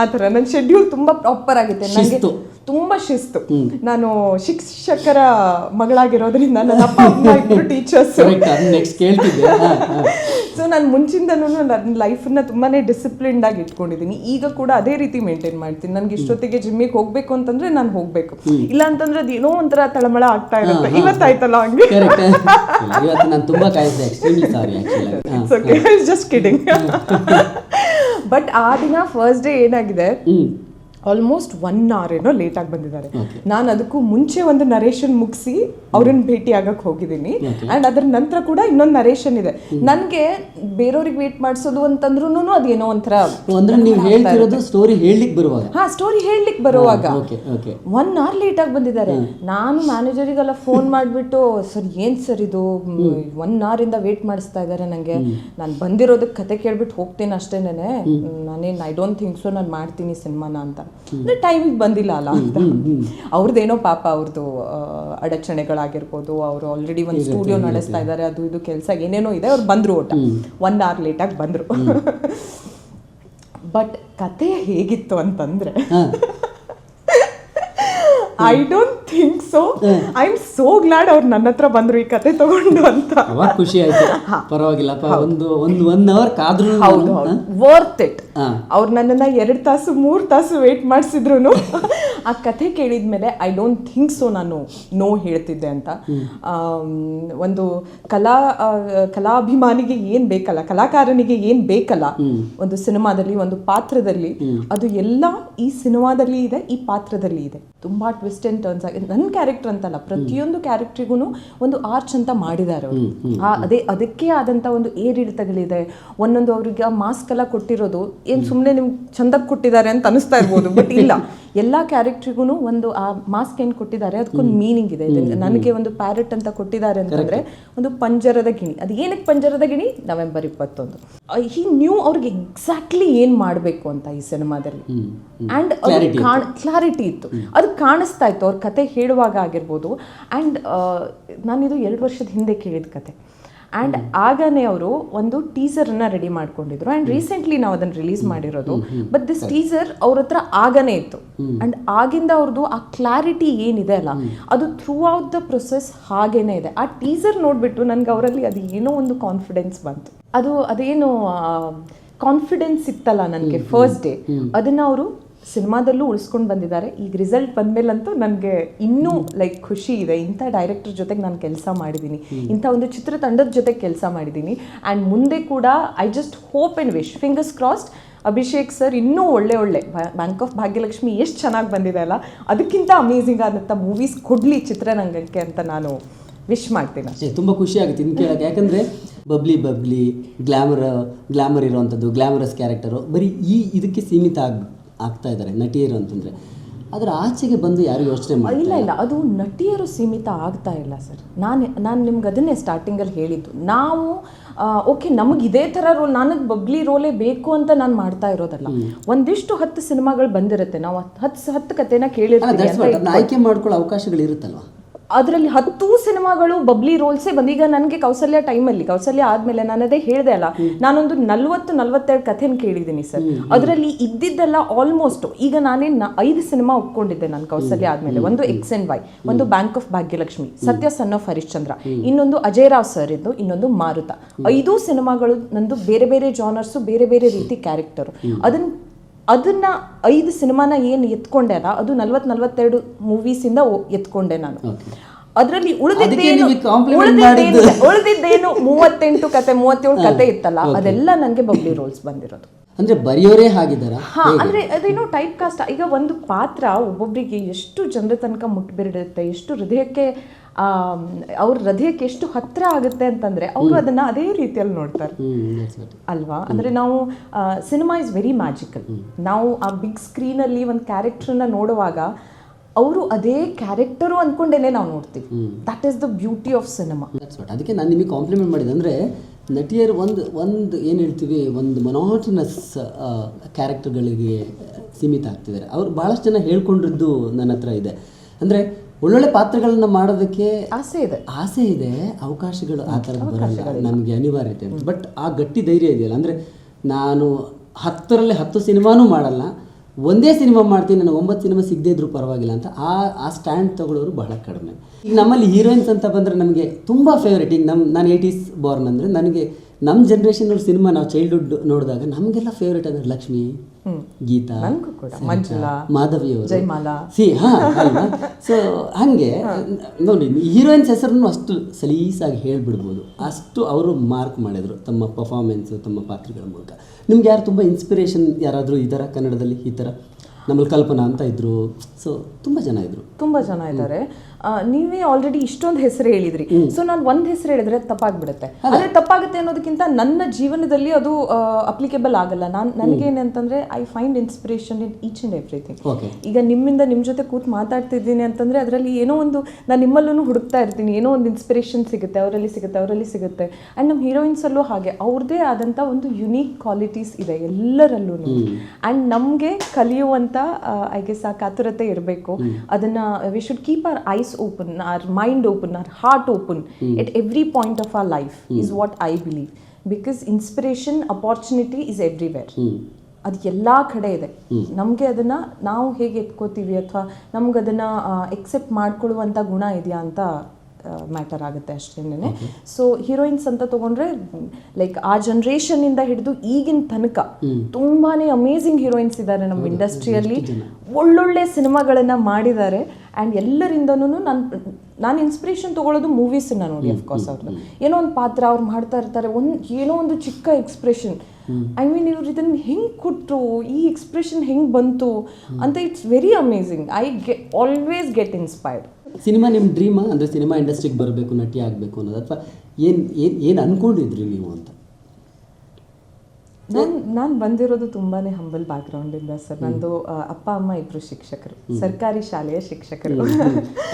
ಆ ಥರ. ನನ್ನ ಶೆಡ್ಯೂಲ್ ತುಂಬ ಪ್ರಾಪರ್ ಆಗಿದೆ ನನಗೆ ತುಂಬ ತುಂಬಾ ಶಿಸ್ತು. ನಾನು ಶಿಕ್ಷಕರ ಮಗಳಾಗಿರೋದ್ರಿಂದ ನನ್ನ ಅಪ್ಪ ಅಮ್ಮ ಇಬ್ಬರು ಟೀಚರ್ಸ್ ಅದು. ಸೊ ನಾನು ಮುಂಚಿಂದನೂ ನನ್ನ ಲೈಫನ್ನ ತುಂಬಾನೇ ಡಿಸಿಪ್ಲಿನ್ಡ್ ಆಗಿ ಇಟ್ಕೊಂಡಿದ್ದೀನಿ ಈಗ ಕೂಡ ಅದೇ ರೀತಿ ಮೇಂಟೈನ್ ಮಾಡ್ತೀನಿ. ನನಗೆ ಇಷ್ಟೊತ್ತಿಗೆ ಜಿಮ್ಮಿಗೆ ಹೋಗ್ಬೇಕು ಅಂತಂದ್ರೆ ನಾನು ಹೋಗ್ಬೇಕು. ಇಲ್ಲ ಅಂತಂದ್ರೆ ಏನೋ ಒಂಥರ ತಳಮಳ ಆಗ್ತಾ ಇರುತ್ತೆ. ಇವತ್ತಾಯ್ತಲ್ಲ ಹಂಗೆ? ಇವತ್ತು ನಾನು ತುಂಬಾ ಕಾಯಿಸಿದೆ extremely sorry actually just kidding but ಆ ದಿನ ಫಸ್ಟ್ ಡೇ ಏನಾಗಿದೆ? ಆಲ್ಮೋಸ್ಟ್ ಒನ್ ಅವರ್ ಏನೋ ಲೇಟ್ ಆಗಿ ಬಂದಿದ್ದಾರೆ. ನಾನು ಅದಕ್ಕೂ ಮುಂಚೆ ಒಂದು ನರೇಷನ್ ಮುಗಿಸಿ ಅವ್ರನ್ನ ಭೇಟಿ ಆಗಕ್ಕೆ ಹೋಗಿದ್ದೀನಿ. ಅಂಡ್ ಅದ್ರ ನಂತರ ಕೂಡ ಇನ್ನೊಂದು ನರೇಷನ್ ಇದೆ. ನನಗೆ ಬೇರೆಯವ್ರಿಗೆ ವೇಟ್ ಮಾಡಿಸೋದು ಅಂತಂದ್ರೂ ಅದೇನೋ ಒಂಥರ ಅಂದ್ರೆ ನೀವು ಹೇಳ್ತಿರೋದು ಸ್ಟೋರಿ ಹೇಳಲಿಕ್ಕೆ ಬರುವಾಗ? ಹಾ ಸ್ಟೋರಿ ಹೇಳ್ಲಿಕ್ಕೆ ಬರುವಾಗ. ಒನ್ ಅವರ್ ಲೇಟ್ ಆಗಿ ಬಂದಿದ್ದಾರೆ. ನಾನು ಮ್ಯಾನೇಜರಿಗೆಲ್ಲ ಫೋನ್ ಮಾಡಿಬಿಟ್ಟು ಸರ್ ಏನ್ ಸರ್ ಇದು? ಒನ್ ಅವರ್ ಇಂದ ವೇಟ್ ಮಾಡಿಸ್ತಾ ಇದ್ದಾರೆ ನನಗೆ ನಾನು ಬಂದಿರೋದಕ್ಕೆ ಕತೆ ಕೇಳ್ಬಿಟ್ಟು ಹೋಗ್ತೇನೆ ಅಷ್ಟೇನೆ ನಾನೇನು ಐ ಡೋಂಟ್ ಥಿಂಕ್ ಸೊ ನಾನು ಮಾಡ್ತೀನಿ ಸಿನಿಮಾನ ಅಂತ. ಅಂದ್ರೆ ಟೈಮಿಗೆ ಬಂದಿಲ್ಲ ಅಲ್ಲ ಅಂತ. ಅವ್ರದ್ದೇನೋ ಪಾಪ ಅವ್ರದ್ದು ಅಡಚಣೆಗಳಾಗಿರ್ಬೋದು ಅವರು ಆಲ್ರೆಡಿ ಒಂದು ಸ್ಟುಡಿಯೋ ನಡೆಸ್ತಾ ಇದ್ದಾರೆ ಅದು ಇದು ಕೆಲಸ ಏನೇನೋ ಇದೆ ಅವ್ರು ಬಂದ್ರು ಒಟ್ಟ ಒಂದು ಆರ್ ಲೇಟಾಗಿ ಬಂದ್ರು. ಬಟ್ ಕತೆ ಹೇಗಿತ್ತು ಅಂತಂದ್ರೆ I don't think so I am so glad ಅವ್ರು ನನ್ನ ಹತ್ರ ಬಂದ್ರು ಈ ಕತೆ ತಗೊಂಡು ಅಂತ. ಅವಾಗ ಖುಷಿ ಆಯ್ತು. ಪರವಾಗಿಲ್ಲಪ್ಪ ಒಂದು ಒಂದು ಒನ್ ಅವರ್ ಕಾದ್ರೂ ಹೌದು ವರ್ತ್ ಇಟ್. ಅವ್ರು ನನ್ನನ್ನ ಎರಡು ತಾಸು ಮೂರು ತಾಸು ವೇಟ್ ಮಾಡಿಸಿದ್ರು ಆ ಕಥೆ ಕೇಳಿದ ಮೇಲೆ ಐ ಡೋಂಟ್ ಥಿಂಕ್ ಸೊ ನಾನು ನೋ ಹೇಳ್ತಿದ್ದೆ ಅಂತ. ಒಂದು ಕಲಾ ಕಲಾಭಿಮಾನಿಗೆ ಏನ್ ಬೇಕಲ್ಲ, ಕಲಾಕಾರನಿಗೆ ಏನ್ ಬೇಕಲ್ಲ, ಒಂದು ಸಿನಿಮಾದಲ್ಲಿ, ಒಂದು ಪಾತ್ರದಲ್ಲಿ, ಅದು ಎಲ್ಲ ಈ ಸಿನಿಮಾದಲ್ಲಿ ಇದೆ, ಈ ಪಾತ್ರದಲ್ಲಿ ಇದೆ. ತುಂಬಾ ಟ್ವಿಸ್ಟ್ ಅಂಡ್ ಟರ್ನ್ಸ್ ಆಗಿದೆ ನನ್ನ ಕ್ಯಾರೆಕ್ಟರ್ ಅಂತಲ್ಲ, ಪ್ರತಿಯೊಂದು ಕ್ಯಾರೆಕ್ಟ್ರಿಗೂ ಒಂದು ಆರ್ಚ್ ಅಂತ ಮಾಡಿದ್ದಾರೆ ಅವರು. ಆ, ಅದೇ, ಅದಕ್ಕೆ ಆದಂತ ಒಂದು ಏರಿಳಿತಗಳಿದೆ. ಒಂದೊಂದು ಅವ್ರಿಗೆ ಮಾಸ್ಕ್ ಎಲ್ಲ ಕೊಟ್ಟಿರೋದು, ಏನ್ ಸುಮ್ಮನೆ ನಿಮ್ಗೆ ಚಂದಕ್ಕೆ ಕೊಟ್ಟಿದ್ದಾರೆ ಅಂತ ಅನಿಸ್ತಾ ಇರ್ಬೋದು, ಬಟ್ ಇಲ್ಲ. ಎಲ್ಲಾ ಕ್ಯಾರೆಕ್ಟ್ರಿಗೂ ಒಂದು ಆ ಮಾಸ್ಕ್ ಏನು ಕೊಟ್ಟಿದ್ದಾರೆ ಅದಕ್ಕೊಂದು ಮೀನಿಂಗ್ ಇದೆ ನನಗೆ ಒಂದು ಪ್ಯಾರೆಟ್ ಅಂತ ಕೊಟ್ಟಿದ್ದಾರೆ ಅಂತಂದ್ರೆ ಒಂದು ಪಂಜರದ ಗಿಣಿ. ಅದು ಏನಕ್ಕೆ ಪಂಜರದ ಗಿಣಿ? ನವೆಂಬರ್ ಇಪ್ಪತ್ತೊಂದು. ಈ ನ್ಯೂ ಅವ್ರಿಗೆ ಎಕ್ಸಾಕ್ಟ್ಲಿ ಏನು ಮಾಡಬೇಕು ಅಂತ ಈ ಸಿನಿಮಾದಲ್ಲಿ? ಅಂಡ್ ಕ್ಲಾರಿಟಿ ಇತ್ತು. ಅದು ಕಾಣಿಸ್ತಾ ಇತ್ತು. ಅವ್ರ ಕತೆ ಹೇಳುವಾಗ ಆಗಿರ್ಬೋದು. ಆ್ಯಂಡ್ ನಾನಿದು ಎರಡು ವರ್ಷದ ಹಿಂದೆ ಕೇಳಿದ ಕತೆ. ಆ್ಯಂಡ್ ಆಗನೇ ಅವರು ಒಂದು ಟೀಸರನ್ನು ರೆಡಿ ಮಾಡ್ಕೊಂಡಿದ್ರು. ಆ್ಯಂಡ್ ರೀಸೆಂಟ್ಲಿ ನಾವು ಅದನ್ನು ರಿಲೀಸ್ ಮಾಡಿರೋದು. ಬಟ್ ದಿಸ್ ಟೀಸರ್ ಅವ್ರ ಹತ್ರ ಆಗನೇ ಇತ್ತು. ಆ್ಯಂಡ್ ಆಗಿಂದ ಅವ್ರದ್ದು ಆ ಕ್ಲಾರಿಟಿ ಏನಿದೆ ಅಲ್ಲ ಅದು ಥ್ರೂ ಔಟ್ ದ ಪ್ರೊಸೆಸ್ ಹಾಗೇನೇ ಇದೆ. ಆ ಟೀಸರ್ ನೋಡಿಬಿಟ್ಟು ನನಗೆ ಅವರಲ್ಲಿ ಅದು ಏನೋ ಒಂದು ಕಾನ್ಫಿಡೆನ್ಸ್ ಬಂತು. ಅದು ಅದೇನು ಕಾನ್ಫಿಡೆನ್ಸ್ ಇತ್ತಲ್ಲ ನನಗೆ ಫಸ್ಟ್ ಡೇ ಅದನ್ನ ಅವರು ಸಿನಿಮಾದಲ್ಲೂ ಉಳಿಸ್ಕೊಂಡು ಬಂದಿದ್ದಾರೆ. ಈಗ ರಿಸಲ್ಟ್ ಬಂದಮೇಲಂತೂ ನನಗೆ ಇನ್ನೂ ಲೈಕ್ ಖುಷಿ ಇದೆ. ಇಂಥ ಡೈರೆಕ್ಟರ್ ಜೊತೆಗೆ ನಾನು ಕೆಲಸ ಮಾಡಿದ್ದೀನಿ ಇಂಥ ಒಂದು ಚಿತ್ರತಂಡದ ಜೊತೆ ಕೆಲಸ ಮಾಡಿದ್ದೀನಿ ಆ್ಯಂಡ್ ಮುಂದೆ ಕೂಡ I just hope and wish fingers crossed Abhishek sir ಇನ್ನೂ ಒಳ್ಳೆ ಒಳ್ಳೆ ಬ್ಯಾಂಕ್ ಆಫ್ ಭಾಗ್ಯಲಕ್ಷ್ಮಿ ಎಷ್ಟು ಚೆನ್ನಾಗಿ ಬಂದಿದೆ ಅಲ್ಲ? ಅದಕ್ಕಿಂತ ಅಮೇಝಿಂಗ್ ಆದಂಥ ಮೂವೀಸ್ ಕೊಡಲಿ ಚಿತ್ರರಂಗಕ್ಕೆ ಅಂತ ನಾನು ವಿಶ್ ಮಾಡ್ತೀನಿ. ಅಷ್ಟೇ ತುಂಬ ಖುಷಿ ಆಗುತ್ತೆ ಇನ್ನು ಕೇಳಕ್ಕೆ. ಯಾಕಂದರೆ ಬಬ್ಲಿ ಬಬ್ಲಿ ಗ್ಲಾಮರ್ ಗ್ಲಾಮರ್ ಇರೋವಂಥದ್ದು ಗ್ಲಾಮರಸ್ ಕ್ಯಾರೆಕ್ಟರು ಬರೀ ಈ ಇದಕ್ಕೆ ಸೀಮಿತ ಆಗ್ ಆಗ್ತಾ ಇದ್ದಾರೆ ನಟಿಯರು ಅಂತಂದರೆ. ಅದರ ಆಚೆಗೆ ಬಂದು ಯಾರು ಯೋಚನೆ ಮಾಡಿ ಇಲ್ಲ ಇಲ್ಲ? ಅದು ನಟಿಯರು ಸೀಮಿತ ಆಗ್ತಾ ಇಲ್ಲ ಸರ್. ನಾನು ನಾನು ನಿಮ್ಗೆ ಅದನ್ನೇ ಸ್ಟಾರ್ಟಿಂಗಲ್ಲಿ ಹೇಳಿದ್ದು. ನಾವು ಓಕೆ ನಮಗೆ ಇದೇ ಥರ ರೋಲ್ ನನಗೆ ಬಬ್ಲಿ ರೋಲೇ ಬೇಕು ಅಂತ ನಾನು ಮಾಡ್ತಾ ಇರೋದಲ್ಲ. ಒಂದಿಷ್ಟು ಹತ್ತು ಸಿನಿಮಾಗಳು ಬಂದಿರುತ್ತೆ. ನಾವು ಹತ್ತು ಹತ್ತು ಕಥೆನ ಕೇಳಿರ್ತೀವಿ ಆಯ್ಕೆ ಮಾಡ್ಕೊಳ್ಳೋ ಅವಕಾಶಗಳು ಇರುತ್ತಲ್ವ? ಅದರಲ್ಲಿ ಹತ್ತು ಸಿನಿಮಾಗಳು ಬಬ್ಲಿ ರೋಲ್ಸೇ ಬಂದೀಗ ಈಗ ನನಗೆ ಕೌಸಲ್ಯ ಟೈಮಲ್ಲಿ ಕೌಸಲ್ಯ ಆದಮೇಲೆ ನಾನು ಅದೇ ಹೇಳಿದೆ ಅಲ್ಲ ನಾನೊಂದು ನಲ್ವತ್ತು ನಲ್ವತ್ತೆರಡು ಕಥೆನ ಕೇಳಿದ್ದೀನಿ ಸರ್. ಅದರಲ್ಲಿ ಇದ್ದಿದ್ದೆಲ್ಲ ಆಲ್ಮೋಸ್ಟ್ ಈಗ ನಾನೇ ನ- ಐದು ಸಿನಿಮಾ ಒಪ್ಕೊಂಡಿದ್ದೆ ನಾನು ಕೌಸಲ್ಯ ಆದಮೇಲೆ. ಒಂದು ಎಕ್ಸ್ ಅಂಡ್ ವೈ ಒಂದು bank of Bhagyalakshmi Satya son of Harishchandra ಇನ್ನೊಂದು ಅಜಯ್ ರಾವ್ ಸರ್ ಇದ್ದು ಇನ್ನೊಂದು ಮಾರುತ. ಐದು ಸಿನಿಮಾಗಳು ನಂದು ಬೇರೆ ಬೇರೆ ಜಾನರ್ಸು ಬೇರೆ ಬೇರೆ ರೀತಿ ಕ್ಯಾರೆಕ್ಟರ್ ಅದನ್ನ ಅದನ್ನ ಐದು ಸಿನಿಮಾನ ಏನು ಎತ್ಕೊಂಡೆ ಅಲ್ಲ ಅದು ನಲ್ವತ್ ನಲ್ವತ್ತೆರಡು ಮೂವೀಸಿಂದ ಎತ್ಕೊಂಡೆ ನಾನು. ಅದರಲ್ಲಿ ಉಳಿದಿದ್ದೇನು. ಉಳಿದಿದ್ದೇನು ಮೂವತ್ತೆಂಟು ಕತೆ ಮೂವತ್ತೇಳು ಕತೆ ಇತ್ತಲ್ಲ ಅದೆಲ್ಲ ನನಗೆ ಬಬ್ಲಿ ರೋಲ್ಸ್ ಬಂದಿರೋದು. ಅಂದರೆ ಬರೆಯೋರೇ ಹಾಗಿದ್ದಾರೆ? ಹಾ ಅಂದ್ರೆ ಅದೇನೋ ಟೈಪ್ ಕಾಸ್ಟ್ ಈಗ ಒಂದು ಪಾತ್ರ ಒಬ್ಬೊಬ್ಬರಿಗೆ ಎಷ್ಟು ಜನರ ತನಕ ಮುಟ್ಬಿಡಿರುತ್ತೆ ಎಷ್ಟು ಹೃದಯಕ್ಕೆ ಆ ಅವ್ರ ಹೃದಯಕ್ಕೆ ಎಷ್ಟು ಹತ್ರ ಆಗುತ್ತೆ ಅಂತಂದ್ರೆ ಅವರು ಅದನ್ನ ಅದೇ ರೀತಿಯಲ್ಲಿ ನೋಡ್ತಾರೆ. ಅಲ್ವಾ? ಅಂದ್ರೆ ನಾವು ಸಿನಿಮಾ ಇಸ್ ವೆರಿ ಮ್ಯಾಜಿಕಲ್ ನಾವು ಆ ಬಿಗ್ ಸ್ಕ್ರೀನಲ್ಲಿ ಒಂದು ಕ್ಯಾರೆಕ್ಟರ್ನ ನೋಡುವಾಗ ಅವರು ಅದೇ ಕ್ಯಾರೆಕ್ಟರು ಅನ್ಕೊಂಡೇನೆ ನಾವು ನೋಡ್ತೀವಿ. That is the beauty of cinema ಅದಕ್ಕೆ ನಾನು ನಿಮಗೆ ಕಾಂಪ್ಲಿಮೆಂಟ್ ಮಾಡಿದೆ ಅಂದರೆ ನಟಿಯರು ಒಂದು ಒಂದು ಏನು ಹೇಳ್ತೀವಿ ಒಂದು ಮೊನಾಟಿನಸ್ ಕ್ಯಾರೆಕ್ಟರ್ಗಳಿಗೆ ಸೀಮಿತ ಆಗ್ತಿದ್ದಾರೆ. ಅವ್ರು ಭಾಳಷ್ಟು ಜನ ಹೇಳ್ಕೊಂಡಿದ್ದು ನನ್ನ ಹತ್ರ ಇದೆ. ಅಂದರೆ ಒಳ್ಳೊಳ್ಳೆ ಪಾತ್ರಗಳನ್ನ ಮಾಡೋದಕ್ಕೆ ಆಸೆ ಇದೆ. ಆಸೆ ಇದೆ ಅವಕಾಶಗಳು ಆ ಥರ ಬರಲ್ಲ ನಮಗೆ ಅನಿವಾರ್ಯತೆ ಅಂತ. ಬಟ್ ಆ ಗಟ್ಟಿ ಧೈರ್ಯ ಇದೆಯಲ್ಲ ಅಂದರೆ ನಾನು ಹತ್ತರಲ್ಲಿ ಹತ್ತು ಸಿನಿಮಾನೂ ಮಾಡಲ್ಲ ಒಂದೇ ಸಿನಿಮಾ ಮಾಡ್ತೀನಿ, ನನಗೆ ಒಂಬತ್ತು ಸಿನಿಮಾ ಸಿಗದೇ ಇದ್ರೂ ಪರವಾಗಿಲ್ಲ ಅಂತ ಆ ಆ ಸ್ಟ್ಯಾಂಡ್ ತಗೊಳ್ಳೋರು ಬಹಳ ಕಡಿಮೆ. ಈಗ ನಮ್ಮಲ್ಲಿ ಹೀರೋಯಿನ್ಸ್ ಅಂತ ಬಂದರೆ ನಮಗೆ ತುಂಬ ಫೇವ್ರೇಟ್ ಈಗ ನಮ್ಮ ನಾನು ಏಯ್ಟೀಸ್ ಬಾರ್ನ್ ಅಂದರೆ ನನಗೆ ನಮ್ಮ ಜನ್ರೇಷನ್ ಸಿನಿಮಾ ನಾವು ಚೈಲ್ಡ್ಹುಡ್ ನೋಡಿದಾಗ ನಮಗೆಲ್ಲ ಫೇವ್ರೇಟ್ ಅಂದ್ರೆ ಲಕ್ಷ್ಮಿ ಗೀತಾ ನನ್ಗೂ ಕೂಡ. ಸರಿತಾ, ಮಂಜುಳಾ, ಮಾಧವಿ ಜಯಮಾಲಾ. ಸಿ ಹಾ ಅಲ್ವಾ? ಸೊ ಹಂಗೆ ನೋಡಿ ಹೀರೋಯಿನ್ಸ್ ಹೆಸರನ್ನು ಅಷ್ಟು ಸಲೀಸಾಗಿ ಹೇಳ್ಬಿಡ್ಬೋದು. ಅಷ್ಟು ಅವರು ಮಾರ್ಕ್ ಮಾಡಿದ್ರು ತಮ್ಮ ಪರ್ಫಾರ್ಮೆನ್ಸ್ ತಮ್ಮ ಪಾತ್ರಗಳ ಮೂಲಕ. ನಿಮ್ಗೆ ಯಾರು ತುಂಬ ಇನ್ಸ್ಪಿರೇಷನ್ ಯಾರಾದರೂ ಥರ ಕನ್ನಡದಲ್ಲಿ ಈ ಥರ ನಮ್ಮಲ್ಲಿ ಕಲ್ಪನಾ ಅಂತ ಇದ್ರು. ಸೊ ತುಂಬ ಜನ ಇದ್ರು. ತುಂಬಾ ಜನ ಇದ್ದಾರೆ. ನೀವೇ ಆಲ್ರೆಡಿ ಇಷ್ಟೊಂದು ಹೆಸರು ಹೇಳಿದ್ರಿ. ಸೊ ನಾನು ಒಂದ್ ಹೆಸರು ಹೇಳಿದ್ರೆ ತಪ್ಪಾಗ್ಬಿಡುತ್ತೆ. ಅದೇ. ತಪ್ಪಾಗುತ್ತೆ ಅನ್ನೋದಕ್ಕಿಂತ ನನ್ನ ಜೀವನದಲ್ಲಿ ಅದು ಅಪ್ಲಿಕೇಬಲ್ ಆಗಲ್ಲ. ನಾನು ನನಗೇನಂತಂದ್ರೆ I find inspiration in each and everything ಈಗ ನಿಮ್ಮಿಂದ ನಿಮ್ಮ ಜೊತೆ ಕೂತ್ ಮಾತಾಡ್ತಿದ್ದೀನಿ ಅಂತಂದ್ರೆ ಅದರಲ್ಲಿ ಏನೋ ಒಂದು ನಾನು ನಿಮ್ಮಲ್ಲೂ ಹುಡುಕ್ತಾ ಇರ್ತೀನಿ. ಏನೋ ಒಂದು ಇನ್ಸ್ಪಿರೇಷನ್ ಸಿಗುತ್ತೆ ಅವರಲ್ಲಿ ಸಿಗುತ್ತೆ ಅವರಲ್ಲಿ ಸಿಗುತ್ತೆ. ಆ್ಯಂಡ್ ನಮ್ಮ ಹೀರೋಯಿನ್ಸಲ್ಲೂ ಹಾಗೆ. ಅವ್ರದ್ದೇ ಆದಂಥ ಒಂದು ಯುನೀಕ್ ಕ್ವಾಲಿಟೀಸ್ ಇದೆ ಎಲ್ಲರಲ್ಲೂ ಆ್ಯಂಡ್ ನಮಗೆ ಕಲಿಯುವಂಥ ಐ ಗೆಸ್ ಆ ಕಾತುರತೆ ಇರಬೇಕು. ಅದನ್ನ we should keep our eyes open open, mind open our mm. Open at point point of our life is what I believe because inspiration opportunity is everywhere ಹ್ಞೂ ಅದು ಎಲ್ಲ ಕಡೆ ಇದೆ. ನಮಗೆ ಅದನ್ನ ನಾವು ಹೇಗೆ ಎತ್ಕೋತೀವಿ ಅಥವಾ ನಮ್ಗೆ ಅದನ್ನ ಎಕ್ಸೆಪ್ಟ್ ಮಾಡ್ಕೊಳ್ಳುವಂಥ ಗುಣ ಇದೆಯಾ ಅಂತ ಮ್ಯಾಟರ್ ಆಗುತ್ತೆ ಅಷ್ಟೇನೆ ಸೊ ಹೀರೋಯಿನ್ಸ್ ಅಂತ ತಗೊಂಡ್ರೆ ಲೈಕ್ ಆ ಜನರೇಷನ್ನಿಂದ ಹಿಡಿದು ಈಗಿನ ತನಕ ತುಂಬಾನೇ ಅಮೇಝಿಂಗ್ ಹೀರೋಯಿನ್ಸ್ ಇದ್ದಾರೆ ನಮ್ಮ ಇಂಡಸ್ಟ್ರಿಯಲ್ಲಿ ಒಳ್ಳೊಳ್ಳೆ ಸಿನಿಮಾಗಳನ್ನ ಮಾಡಿದ್ದಾರೆ. ಆ್ಯಂಡ್ ಎಲ್ಲರಿಂದನೂ ನಾನು ನಾನು ಇನ್ಸ್ಪಿರೇಷನ್ ತೊಗೊಳ್ಳೋದು ಮೂವೀಸನ್ನ ನೋಡಿ ಅಫ್ಕೋರ್ಸ್ ಅವ್ರದ್ದು ಏನೋ ಒಂದು ಪಾತ್ರ ಅವ್ರು ಮಾಡ್ತಾ ಇರ್ತಾರೆ ಒಂದು ಏನೋ ಒಂದು ಚಿಕ್ಕ ಎಕ್ಸ್ಪ್ರೆಷನ್ ಐ ಮೀನ್ ಇವ್ರು ಇದನ್ನ ಹೆಂಗೆ ಕೊಟ್ಟರು ಈ ಎಕ್ಸ್ಪ್ರೆಷನ್ ಹೆಂಗೆ ಬಂತು ಅಂತ it's very amazing I get always get inspired cinema ನಿಮ್ಮ ಡ್ರೀಮಾ ಅಂದರೆ ಸಿನಿಮಾ ಇಂಡಸ್ಟ್ರಿಗೆ ಬರಬೇಕು ನಟಿ ಆಗಬೇಕು ಅನ್ನೋದು ಅಥವಾ ಏನು ಏನು ಏನು ಅಂದ್ಕೊಂಡಿದ್ರಿ ನೀವು ಅಂತ? ನಾನು ನಾನು ಬಂದಿರೋದು ತುಂಬಾನೇ ಹಂಬಲ್ ಬ್ಯಾಕ್ಗ್ರೌಂಡಿಂದ ಸರ್. ನಂದು ಅಪ್ಪ ಅಮ್ಮ ಇಬ್ರು ಶಿಕ್ಷಕರು. ಸರ್ಕಾರಿ ಶಾಲೆಯ ಶಿಕ್ಷಕರು.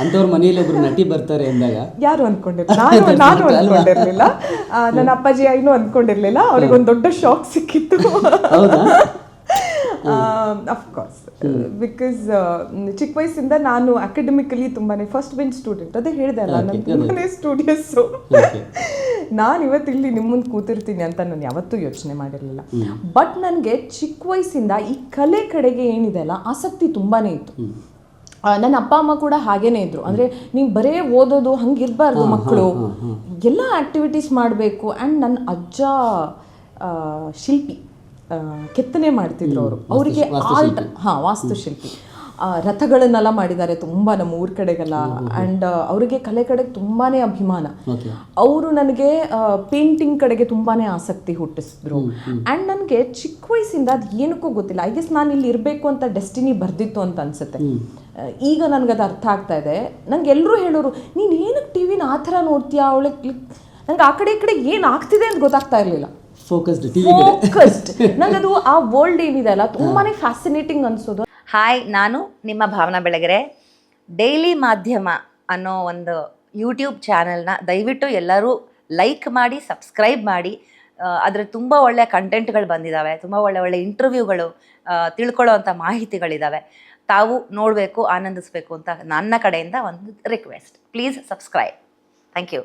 ಅಂಥವ್ರ ಮನೆಯಲ್ಲಿ ಒಬ್ರು ನಟಿ ಬರ್ತಾರೆ ಅಂದಾಗ? ಯಾರು ಅನ್ಕೊಂಡಿರ್ಲಿಲ್ಲ? ನಾನು ನನ್ನ ಅಪ್ಪಾಜಿ ಐನೂ ಅನ್ಕೊಂಡಿರ್ಲಿಲ್ಲ. ಅವ್ರಿಗೆ ಒಂದು ದೊಡ್ಡ ಶಾಕ್ ಸಿಕ್ಕಿತ್ತು. ಅಫ್ಕೋರ್ಸ್ ಬಿಕಾಸ್ ಚಿಕ್ಕ ವಯಸ್ಸಿಂದ ನಾನು ಅಕಾಡೆಮಿಕಲಿ ತುಂಬಾನೇ ಫಸ್ಟ್ ಬೆಂಚ್ ಸ್ಟೂಡೆಂಟ್ ಅದೇ ಹೇಳಿದೆ ಅಲ್ಲ ನಾನು ತುಂಬಾನೇ ಸ್ಟೂಡಿಯಸ್ಸು ಓಕೆ ನಾನು ಇವತ್ತು ಇಲ್ಲಿ ನಿಮ್ಮ ಮುಂದೆ ಕೂತಿರ್ತೀನಿ ಅಂತ ನಾನು ಯಾವತ್ತೂ ಯೋಚನೆ ಮಾಡಿರಲಿಲ್ಲ. ಬಟ್ ನನಗೆ ಚಿಕ್ಕ ವಯಸ್ಸಿಂದ ಈ ಕಲೆ ಕಡೆಗೆ ಏನಿದೆ ಅಲ್ಲ ಆಸಕ್ತಿ ತುಂಬಾನೇ ಇತ್ತು. ನನ್ನ ಅಪ್ಪ ಅಮ್ಮ ಕೂಡ ಹಾಗೇನೇ ಇದ್ರು. ಅಂದ್ರೆ ನೀವು ಬರೇ ಓದೋದು ಹಂಗಿರ್ಬಾರ್ದು ಮಕ್ಕಳು ಎಲ್ಲ ಆಕ್ಟಿವಿಟೀಸ್ ಮಾಡಬೇಕು. ಆ್ಯಂಡ್ ನನ್ನ ಅಜ್ಜ ಶಿಲ್ಪಿ. ಕೆತ್ತನೆ ಮಾಡ್ತಿದ್ರು ಅವರು. ಅವರಿಗೆ ಆರ್ಟ್ ಹಾ ವಾಸ್ತುಶಿಲ್ಪಿ ರಥಗಳನ್ನೆಲ್ಲ ಮಾಡಿದ್ದಾರೆ ತುಂಬಾ ನಮ್ಮ ಊರ್ ಕಡೆಗೆಲ್ಲ. ಆ್ಯಂಡ್ ಅವರಿಗೆ ಕಲೆ ಕಡೆ ತುಂಬಾನೇ ಅಭಿಮಾನ. ಅವರು ನನಗೆ ಪೇಂಟಿಂಗ್ ಕಡೆಗೆ ತುಂಬಾನೇ ಆಸಕ್ತಿ ಹುಟ್ಟಿಸಿದ್ರು. ಅಂಡ್ ನನಗೆ ಚಿಕ್ಕ ವಯಸ್ಸಿಂದ ಅದು ಏನಕ್ಕೂ ಗೊತ್ತಿಲ್ಲ. ಐ ಗೆಸ್ ನಾನು ಇಲ್ಲಿ ಇರಬೇಕು ಅಂತ ಡೆಸ್ಟಿನಿ ಬರ್ದಿತ್ತು ಅಂತ ಅನ್ಸುತ್ತೆ. ಈಗ ಅದು ಅರ್ಥ ಆಗ್ತಾ ಇದೆ. ನಂಗೆ ಎಲ್ಲರೂ ಹೇಳೋರು ನೀನು ಏನಕ್ಕೆ ಟಿ ವಿನ ಆ ಥರ ನೋಡ್ತೀಯಾ? ಅವಳಿಗೆ ನಂಗೆ ಆ ಕಡೆ ಈ ಕಡೆ ಏನು ಆಗ್ತಿದೆ ಅಂತ ಗೊತ್ತಾಗ್ತಾ ಇರಲಿಲ್ಲ. ಫೋಕಸ್ಡ್ ಟಿವಿ ಫೋಕಸ್ಡ್ ನಂಗದು ಆ ವರ್ಲ್ಡ್ ಏನಿದೆ ಅಲ್ಲ ತುಂಬಾನೇ ಫ್ಯಾಸಿನೇಟಿಂಗ್ ಅನ್ಸೋದು. ಹಾಯ್ ನಾನು ನಿಮ್ಮ ಭಾವನಾ ಬೆಳಗರೆ. ಡೈಲಿ ಮಾಧ್ಯಮ ಅನ್ನೋ ಒಂದು ಯೂಟ್ಯೂಬ್ ಚಾನಲ್ನ ದಯವಿಟ್ಟು ಎಲ್ಲರೂ ಲೈಕ್ ಮಾಡಿ ಸಬ್ಸ್ಕ್ರೈಬ್ ಮಾಡಿ. ಅದರ ತುಂಬ ಒಳ್ಳೆಯ ಕಂಟೆಂಟ್ಗಳು ಬಂದಿದ್ದಾವೆ ತುಂಬ ಒಳ್ಳೆ ಒಳ್ಳೆ ಇಂಟರ್ವ್ಯೂಗಳು ತಿಳ್ಕೊಳ್ಳೋ ಅಂಥ ಮಾಹಿತಿಗಳಿದ್ದಾವೆ ತಾವು ನೋಡಬೇಕು ಆನಂದಿಸಬೇಕು ಅಂತ ನನ್ನ ಕಡೆಯಿಂದ ಒಂದು request please subscribe thank you